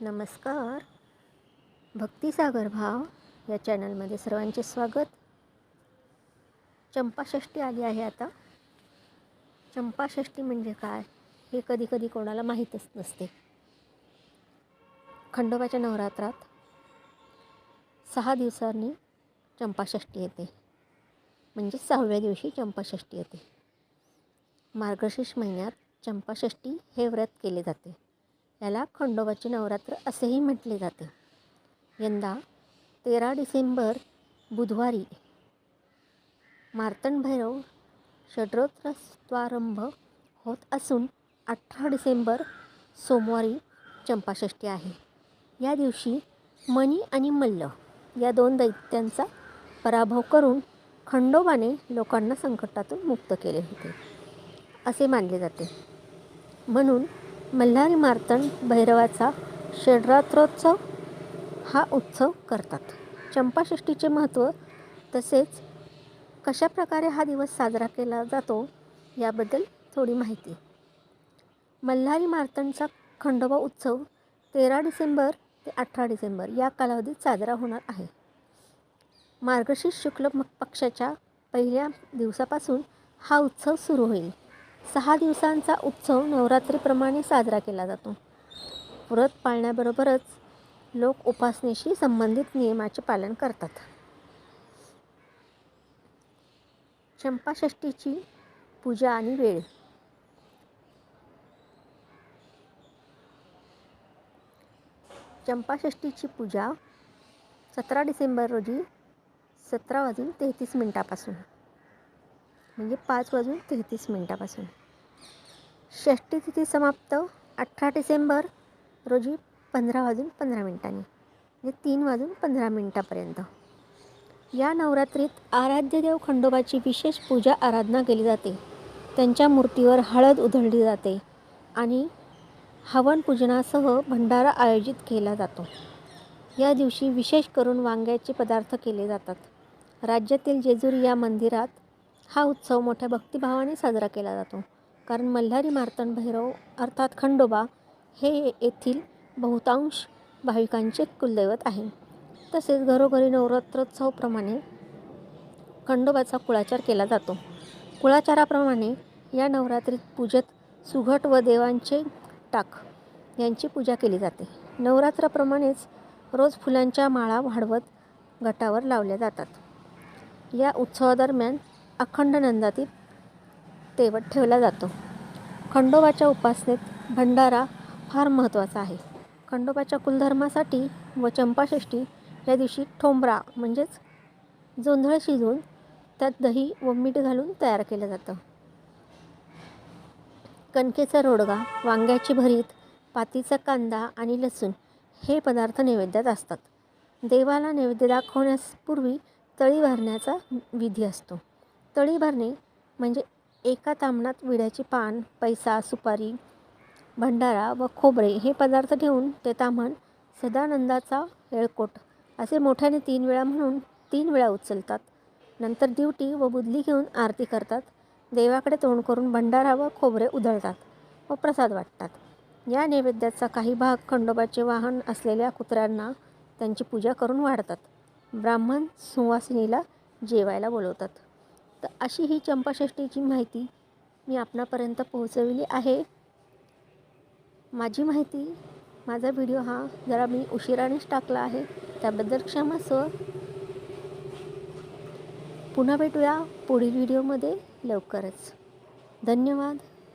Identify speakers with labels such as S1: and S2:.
S1: नमस्कार. भक्तिसागर भाव या चॅनलमध्ये सर्वांचे स्वागत. चंपाषष्ठी आली आहे आता. चंपाषष्ठी म्हणजे काय हे कधी कधी कोणाला माहीतच नसते. खंडोबाच्या नवरात्रात सहा दिवसांनी चंपाषष्ठी येते. म्हणजे सहाव्या दिवशी चंपाषष्ठी येते. मार्गशीर्ष महिन्यात चंपाषष्ठी हे व्रत केले जाते. याला खंडोबाचे नवरात्र असेही म्हटले जाते. यंदा तेरा डिसेंबर बुधवारी मार्तंड भैरव षड्रोत्रस्वारंभ होत असून अठरा डिसेंबर सोमवारी चंपाषष्ठी आहे. या दिवशी मणी आणि मल्ल या दोन दैत्यांचा पराभव करून खंडोबाने लोकांना संकटातून मुक्त केले होते असे मानले जाते. म्हणून मल्हारी मार्तंड भैरवाचा षड्रात्रोत्सव हा उत्सव करतात. चंपाषष्ठीचे महत्त्व तसेच कशाप्रकारे हा दिवस साजरा केला जातो याबद्दल थोडी माहिती. मल्हारी मार्तंडचा खंडोबा उत्सव तेरा डिसेंबर ते अठरा डिसेंबर या कालावधीत साजरा होणार आहे. मार्गशीर्ष शुक्ल म- पक्षाच्या पहिल्या दिवसापासून हा उत्सव सुरू होईल. सहा दिवसांचा उत्सव नवरात्रीप्रमाणे साजरा केला जातो. व्रत पाळण्याबरोबरच लोक उपासनेशी संबंधित नियमाचे पालन करतात. चंपाषष्ठीची पूजा आणि वेळ. चंपाषष्ठीची पूजा सतरा डिसेंबर रोजी सतरा वाजून तेहतीस मिनटापासून. म्हणजे पाच वाजून तेहतीस मिनटापासून. षष्टी तिथी समाप्त. अठरा डिसेंबर रोजी पंधरा वाजून पंधरा मिनटांनी. म्हणजे तीन वाजून पंधरा मिनटापर्यंत. या नवरात्रीत आराध्य देव खंडोबाची विशेष पूजा आराधना केली जाते. त्यांच्या मूर्तीवर हळद उधळली जाते आणि हवन पूजनासह भंडारा आयोजित केला जातो. या दिवशी विशेष करून वांग्याचे पदार्थ केले जातात. राज्यातील जेजुरी या मंदिरात हा उत्सव मोठ्या भक्तिभावाने साजरा केला जातो. कारण मल्हारी मार्तंड भैरव अर्थात खंडोबा हे येथील बहुतांश भाविकांचे कुलदैवत आहे तसेच घरोघरी नवरात्रोत्सवप्रमाणे खंडोबाचा कुळाचार केला जातो. कुळाचाराप्रमाणे या नवरात्रीत पूजेत सुघट व देवांचे टाक यांची पूजा केली जाते. नवरात्राप्रमाणेच रोज फुलांच्या माळा वाढवत घटावर लावल्या जातात. या उत्सवादरम्यान अखंड नंदातील तेवत ठेवला जातो. खंडोबाच्या उपासनेत भंडारा फार महत्त्वाचा आहे. खंडोबाच्या कुलधर्मासाठी व चंपाषष्ठी या दिवशी ठोंबरा म्हणजेच जोंधळ शिजवून त्यात दही व मीठ घालून तयार केलं जातं. कणकेचा रोडगा वांग्याची भरीत पातीचा कांदा आणि लसूण हे पदार्थ नैवेद्यात असतात. देवाला नैवेद्य दाखवण्यापूर्वी तळी भरण्याचा विधी असतो. तळी भरणे म्हणजे एका तामणात विड्याची पान पैसा सुपारी भंडारा व खोबरे हे पदार्थ ठेवून ते ताम्हण सदानंदाचा येळकोट असे मोठ्याने तीन वेळा म्हणून तीन वेळा उचलतात. नंतर दिवटी व बुदली घेऊन आरती करतात. देवाकडे तोंड करून भंडारा व खोबरे उधळतात व प्रसाद वाटतात. या नैवेद्याचा काही भाग खंडोबाचे वाहन असलेल्या कुत्र्यांना त्यांची पूजा करून वाढतात. ब्राह्मण सुवासिनीला जेवायला बोलवतात. तर अशी ही चंपाषष्ठीची माहिती मी आपणापर्यंत पोहोचवली आहे. माझी माहिती माझा व्हिडिओ हा जरा मी उशिरानेच टाकला आहे. त्याबद्दल क्षमा सर पुन्हा भेटूया पुढील व्हिडिओमध्ये लवकरच. धन्यवाद.